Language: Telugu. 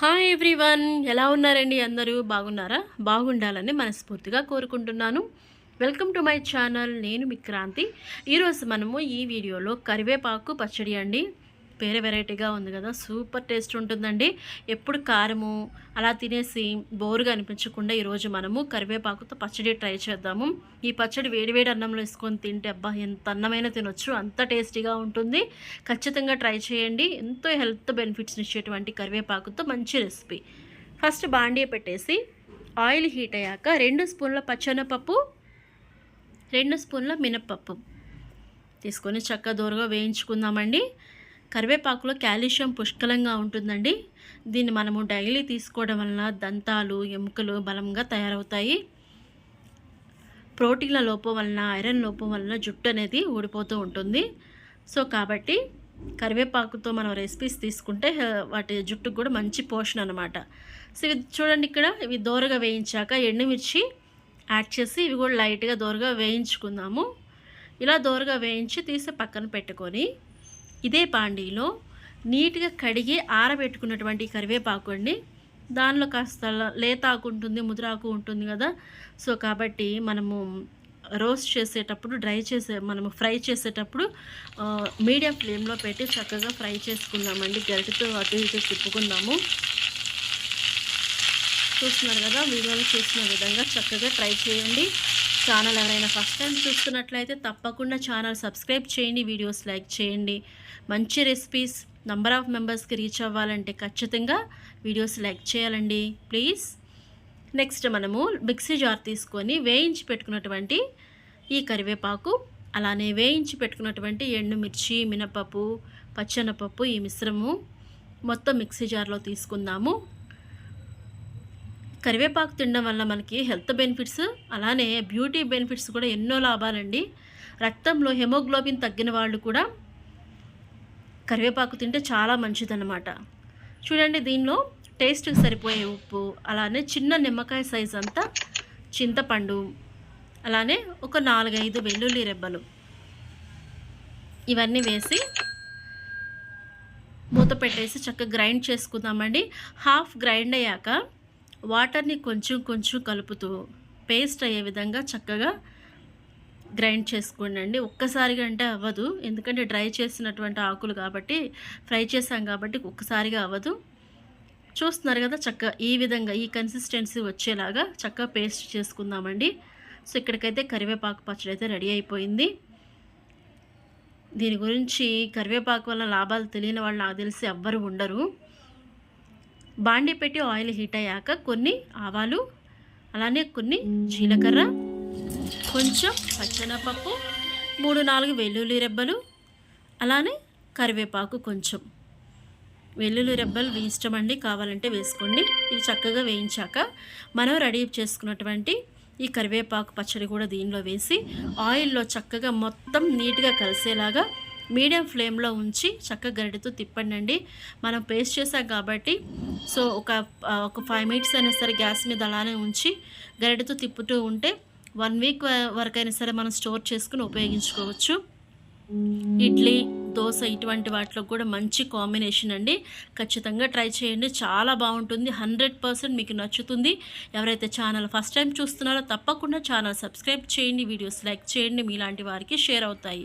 హాయ్ ఎవ్రీవన్ ఎలా ఉన్నారండి అందరూ? బాగున్నారా? బాగుండాలని మనస్ఫూర్తిగా కోరుకుంటున్నాను. వెల్కమ్ టు మై ఛానల్ నేను మీ క్రాంతి. ఈరోజు మనము ఈ వీడియోలో కరివేపాకు పచ్చడి అండి. వేరే వెరైటీగా ఉంది కదా సూపర్ టేస్ట్ ఉంటుందండి. ఎప్పుడు కారము అలా తినేసి బోరుగా అనిపించకుండా ఈరోజు మనము కరివేపాకుతో పచ్చడి ట్రై చేద్దాము. ఈ పచ్చడి వేడివేడి అన్నంలో వేసుకొని తింటే అబ్బా ఎంత అన్నమైన తినొచ్చు అంత టేస్టీగా ఉంటుంది. ఖచ్చితంగా ట్రై చేయండి. ఎంతో హెల్త్ బెనిఫిట్స్ ఇచ్చేటువంటి కరివేపాకుతో మంచి రెసిపీ. ఫస్ట్ బాండీ పెట్టేసి ఆయిల్ హీట్ అయ్యాక రెండు స్పూన్ల పచ్చెనపప్పు రెండు స్పూన్ల మినప్పప్పు తీసుకొని చక్క దూరగా వేయించుకుందామండి. కరివేపాకులో కాల్షియం పుష్కలంగా ఉంటుందండి. దీన్ని మనము డైలీ తీసుకోవడం వలన దంతాలు ఎముకలు బలంగా తయారవుతాయి. ప్రోటీన్ల లోపం వలన ఐరన్ లోపం వలన జుట్టు అనేది ఊడిపోతూ ఉంటుంది. సో కాబట్టి కరివేపాకుతో మనం రెసిపీస్ తీసుకుంటే వాటి జుట్టుకు కూడా మంచి పోషణ అనమాట సో ఇవి చూడండి ఇక్కడ ఇవి దోరగా వేయించాక ఎండుమిర్చి యాడ్ చేసి ఇవి కూడా లైట్గా దోరగా వేయించుకుందాము. ఇలా దోరగా వేయించి తీసి పక్కన పెట్టుకొని ఇదే పాండీలో నీట్గా కడిగి ఆరబెట్టుకున్నటువంటి కరివేపాకు అండి. దానిలో కాస్త లేతాకు ఉంటుంది ముదిరాకు ఉంటుంది కదా. సో కాబట్టి మనము రోస్ట్ చేసేటప్పుడు డ్రై చేసే మనము ఫ్రై చేసేటప్పుడు మీడియం ఫ్లేమ్లో పెట్టి చక్కగా ఫ్రై చేసుకుందామండి. గరిటతో అటు ఇటు తిప్పుకుందాము. చూస్తున్నారు కదా వీడియోలో చూసిన విధంగా చక్కగా ట్రై చేయండి. ఛానల్ ఎవరైనా ఫస్ట్ టైం చూస్తున్నట్లయితే తప్పకుండా ఛానల్ సబ్స్క్రైబ్ చేయండి వీడియోస్ లైక్ చేయండి. మంచి రెసిపీస్ నంబర్ ఆఫ్ మెంబర్స్కి రీచ్ అవ్వాలంటే ఖచ్చితంగా వీడియోస్ లైక్ చేయాలండి. ప్లీజ్. నెక్స్ట్ మనము మిక్సీ జార్ తీసుకొని వేయించి పెట్టుకున్నటువంటి ఈ కరివేపాకు అలానే వేయించి పెట్టుకున్నటువంటి ఎండుమిర్చి మినపప్పు పచ్చనపప్పు ఈ మిశ్రము మొత్తం మిక్సీ జార్లో తీసుకుందాము. కరివేపాకు తినడం వల్ల మనకి హెల్త్ బెనిఫిట్స్ అలానే బ్యూటీ బెనిఫిట్స్ కూడా ఎన్నో లాభాలండి. రక్తంలో హెమోగ్లోబిన్ తగ్గిన వాళ్ళు కూడా కరివేపాకు తింటే చాలా మంచిదన్నమాట. చూడండి దీనిలో టేస్ట్కి సరిపోయే ఉప్పు అలానే చిన్న నిమ్మకాయ సైజ్ అంతా చింతపండు అలానే ఒక నాలుగైదు వెల్లుల్లి రెబ్బలు. ఇవన్నీ వేసి మూత పెట్టేసి చక్కగా గ్రైండ్ చేసుకుందామండి. హాఫ్ గ్రైండ్ అయ్యాక వాటర్ని కొంచెం కొంచెం కలుపుతూ పేస్ట్ అయ్యే విధంగా చక్కగా గ్రైండ్ చేసుకోండి ఒక్కసారిగా అంటే అవ్వదు. ఎందుకంటే డ్రై చేసినటువంటి ఆకులు కాబట్టి ఫ్రై చేసాం కాబట్టి ఒక్కసారిగా అవ్వదు. చూస్తున్నారు కదా చక్కగా ఈ విధంగా ఈ కన్సిస్టెన్సీ వచ్చేలాగా చక్కగా పేస్ట్ చేసుకుందామండి. సో ఇక్కడికైతే కరివేపాకు పచ్చడి అయితే రెడీ అయిపోయింది. దీని గురించి కరివేపాకు వల్ల లాభాలు తెలియని వాళ్ళు నాకు తెలిసి ఎవ్వరు ఉండరు. బాండి పెట్టి ఆయిల్ హీట్ అయ్యాక కొన్ని ఆవాలు అలానే కొన్ని జీలకర్ర కొంచెం పచ్చనపప్పు మూడు నాలుగు వెల్లుల్లి రెబ్బలు అలానే కరివేపాకు కొంచెం. వెల్లుల్లి రెబ్బలు మీ ఇష్టం అండి కావాలంటే వేసుకోండి. ఇవి చక్కగా వేయించాక మనం రెడీ చేసుకున్నటువంటి ఈ కరివేపాకు పచ్చడి కూడా దీనిలో వేసి ఆయిల్లో చక్కగా మొత్తం నీట్గా కలిసేలాగా మీడియం ఫ్లేమ్లో ఉంచి చక్కగా గరిటెతో తిప్పండి మనం పేస్ట్ చేసాం కాబట్టి సో ఒక ఒక ఫైవ్ మినిట్స్ అయినా సరే గ్యాస్ మీద అలానే ఉంచి గరిటెతో తిప్పుతూ ఉంటే వన్ వీక్ వరకైనా సరే మనం స్టోర్ చేసుకుని ఉపయోగించుకోవచ్చు. ఇడ్లీ దోశ ఇటువంటి వాటిలో కూడా మంచి కాంబినేషన్ అండి. ఖచ్చితంగా ట్రై చేయండి. చాలా బాగుంటుంది. హండ్రెడ్ పర్సెంట్ మీకు నచ్చుతుంది. ఎవరైతే ఛానల్ ఫస్ట్ టైం చూస్తున్నారో తప్పకుండా ఛానల్ సబ్స్క్రైబ్ చేయండి. వీడియోస్ లైక్ చేయండి. మీలాంటి వారికి షేర్ అవుతాయి.